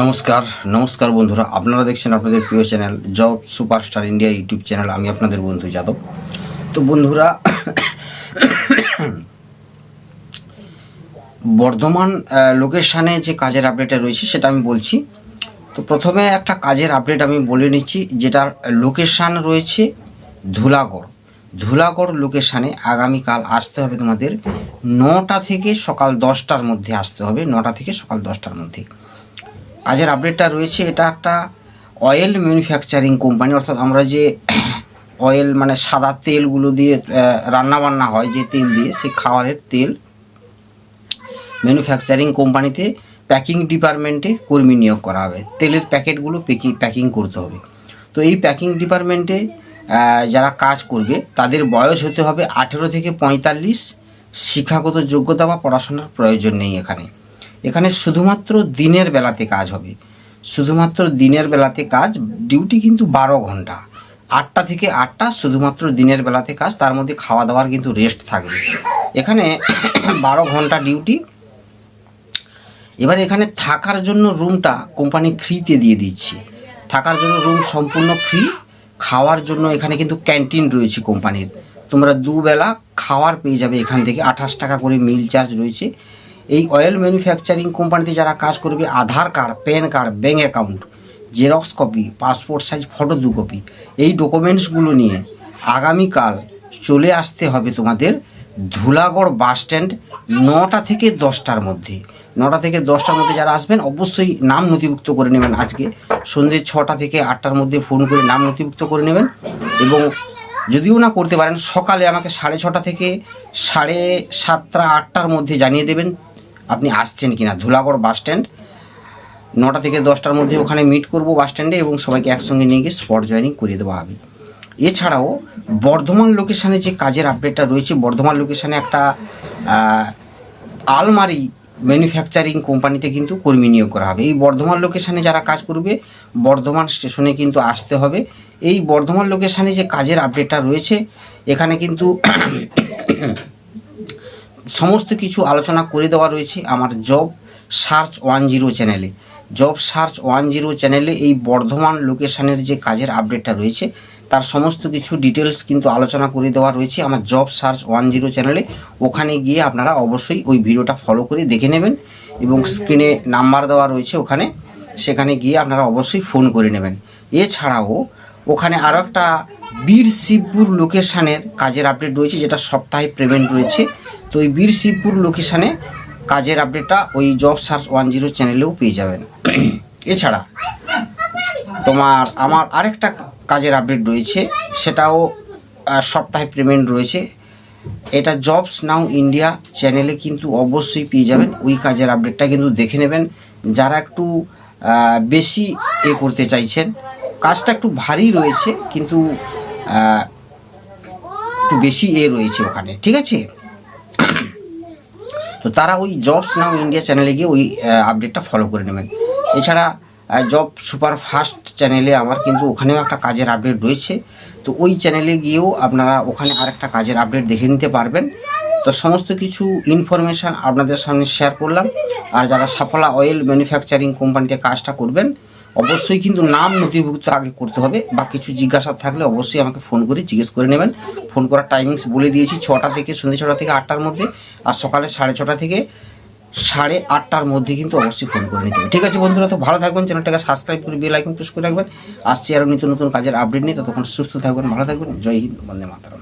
নমস্কার নমস্কার বন্ধুরা। আপনারা দেখছেন আপনাদের প্রিয় channel job superstar India YouTube channel. আমি আপনাদের বন্ধু যাদব। তো বন্ধুরা, বর্ধমান লোকেশানে যে কাজের আপডেটটা রয়েছে সেটা আমি বলছি। তো প্রথমে একটা কাজের আপডেট আমি বলে নিচ্ছি, যেটার লোকেশান রয়েছে ধুলাগড়। ধুলাগড় লোকেশানে আগামীকাল আসতে হবে তোমাদের নটা থেকে সকাল দশটার মধ্যে আসতে হবে। নটা থেকে সকাল দশটার মধ্যে। কাজের আপডেটটা রয়েছে, এটা একটা অয়েল ম্যানুফ্যাকচারিং কোম্পানি অর্থাৎ আমরা যে অয়েল মানে সাদা তেলগুলো দিয়ে রান্না বান্না হয়, যে তেল দিয়ে, সেই খাবারের তেল ম্যানুফ্যাকচারিং কোম্পানিতে প্যাকিং ডিপার্টমেন্টে কর্মী নিয়োগ করা হবে। তেলের প্যাকেটগুলো প্যাকিং প্যাকিং করতে হবে। তো এই প্যাকিং ডিপার্টমেন্টে যারা কাজ করবে, তাদের বয়স হতে হবে আঠেরো থেকে পঁয়তাল্লিশ। শিক্ষাগত যোগ্যতা বা পড়াশোনার প্রয়োজন নেই এখানে। এখানে শুধুমাত্র দিনের বেলাতে কাজ হবে। শুধুমাত্র দিনের বেলাতে কাজ, ডিউটি কিন্তু বারো ঘণ্টা। আটটা থেকে আটটা শুধুমাত্র দিনের বেলাতে কাজ, তার মধ্যে খাওয়া দাওয়ার কিন্তু রেস্ট থাকবে। এখানে বারো ঘণ্টা ডিউটি। এবার এখানে থাকার জন্য রুমটা কোম্পানি ফ্রিতে দিয়ে দিচ্ছে। থাকার জন্য রুম সম্পূর্ণ ফ্রি খাওয়ার জন্য এখানে কিন্তু ক্যান্টিন রয়েছে কোম্পানির। তোমরা দুবেলা খাওয়ার পেয়ে যাবে এখান থেকে। আঠাশ টাকা করে মিল চার্জ রয়েছে। এই অয়েল ম্যানুফ্যাকচারিং কোম্পানিতে যারা কাজ করবে, Aadhaar card PAN card bank account xerox copy passport size photo দু কপি এই ডকুমেন্টসগুলো নিয়ে আগামীকাল চলে আসতে হবে তোমাদের ধুলাগড় বাস স্ট্যান্ড নটা থেকে দশটার মধ্যে। নটা থেকে দশটার মধ্যে যারা আসবেন, অবশ্যই নাম নথিভুক্ত করে নেবেন আজকে। সন্ধ্যে ছটা থেকে আটটার মধ্যে ফোন করে নাম নথিভুক্ত করে নেবেন এবং যদিও না করতে পারেন, সকালে আমাকে সাড়ে ছটা থেকে সাড়ে সাতটা, আটটার মধ্যে জানিয়ে দেবেন। আপনি আসছেন কিনা? Dhulagarh bus stand. নটা থেকে দশটার মধ্যে ওখানে মিট করব বাস স্ট্যান্ডে এবং সবাইকে একসঙ্গে নিয়ে গিয়ে স্পট জয়নিং করিয়ে দেওয়া হবে এছাড়াও বর্ধমান লোকেশানে যে কাজের আপডেটটা রয়েছে, বর্ধমান লোকেশানে একটা আলমারি ম্যানুফ্যাকচারিং কোম্পানিতে কিন্তু কর্মী নিয়োগ করা হবে। এই বর্ধমান লোকেশানে যারা কাজ করবে, বর্ধমান স্টেশনে কিন্তু আসতে হবে। এই বর্ধমান লোকেশানে যে কাজের আপডেটটা রয়েছে, এখানে কিন্তু সমস্ত কিছু আলোচনা করে দেওয়া রয়েছে আমার জব সার্চ ওয়ান জিরো চ্যানেলে। জব সার্চ ওয়ান জিরো চ্যানেলে এই বর্ধমান লোকেশানের যে কাজের আপডেটটা রয়েছে, তার সমস্ত কিছু ডিটেলস কিন্তু আলোচনা করে দেওয়া রয়েছে আমার জব সার্চ ওয়ান জিরো চ্যানেলে। ওখানে গিয়ে আপনারা অবশ্যই ওই ভিডিওটা ফলো করে দেখে নেবেন এবং স্ক্রিনে নাম্বার দেওয়া রয়েছে ওখানে, সেখানে গিয়ে আপনারা অবশ্যই ফোন করে নেবেন। এছাড়াও ওখানে আরও একটা বীর শিবপুর লোকেশানের কাজের আপডেট রয়েছে, যেটা সপ্তাহে পেমেন্ট রয়েছে। তো ওই বীর শিবপুর লোকেশানে কাজের আপডেটটা ওই জব সার্চ ওয়ান জিরো চ্যানেলেও পেয়ে যাবেন। এছাড়া তোমার আমার আরেকটা কাজের আপডেট রয়েছে, সেটাও সপ্তাহে পেমেন্ট রয়েছে। এটা জবস নাও ইন্ডিয়া চ্যানেলে কিন্তু অবশ্যই পেয়ে যাবেন। ওই কাজের আপডেটটা কিন্তু দেখে নেবেন। যারা একটু বেশি এ করতে চাইছেন, কাজটা একটু ভারী রয়েছে, কিন্তু একটু বেশি এ রয়েছে ওখানে, ঠিক আছে? তো তারা ওই জবস নাও ইন্ডিয়া চ্যানেলে গিয়ে ওই আপডেটটা ফলো করে নেবেন। এছাড়া জব সুপার ফাস্ট চ্যানেলে আমার কিন্তু ওখানেও একটা কাজের আপডেট রয়েছে। তো ওই চ্যানেলে গিয়েও আপনারা ওখানে আরেকটা কাজের আপডেট দেখে নিতে পারবেন। তো সমস্ত কিছু ইনফরমেশান আপনাদের সামনে শেয়ার করলাম। আর যারা সাফলা অয়েল ম্যানুফ্যাকচারিং কোম্পানিতে কাজটা করবেন অবশ্যই কিন্তু নাম নথিভুক্ত আগে করতে হবে বা কিছু জিজ্ঞাসা থাকলে অবশ্যই আমাকে ফোন করে জিজ্ঞেস করে নেবেন। ফোন করার টাইমিংস বলে দিয়েছি, ছটা থেকে সন্ধ্যে ছটা থেকে আটটার মধ্যে আর সকালে সাড়ে ছটা থেকে সাড়ে আটটার মধ্যে কিন্তু অবশ্যই ফোন করে নিতে ঠিক আছে বন্ধুরা, তো ভালো থাকবেন, চ্যানেলটাকে সাবস্ক্রাইব করে বেল আইকন প্রেস করে রাখবেন। আসছে আরও নিত্য নতুন কাজের আপডেট নিয়ে, ততক্ষণ সুস্থ থাকবেন, ভালো থাকবেন, জয় হিন্দ, বন্দে মাতারাম।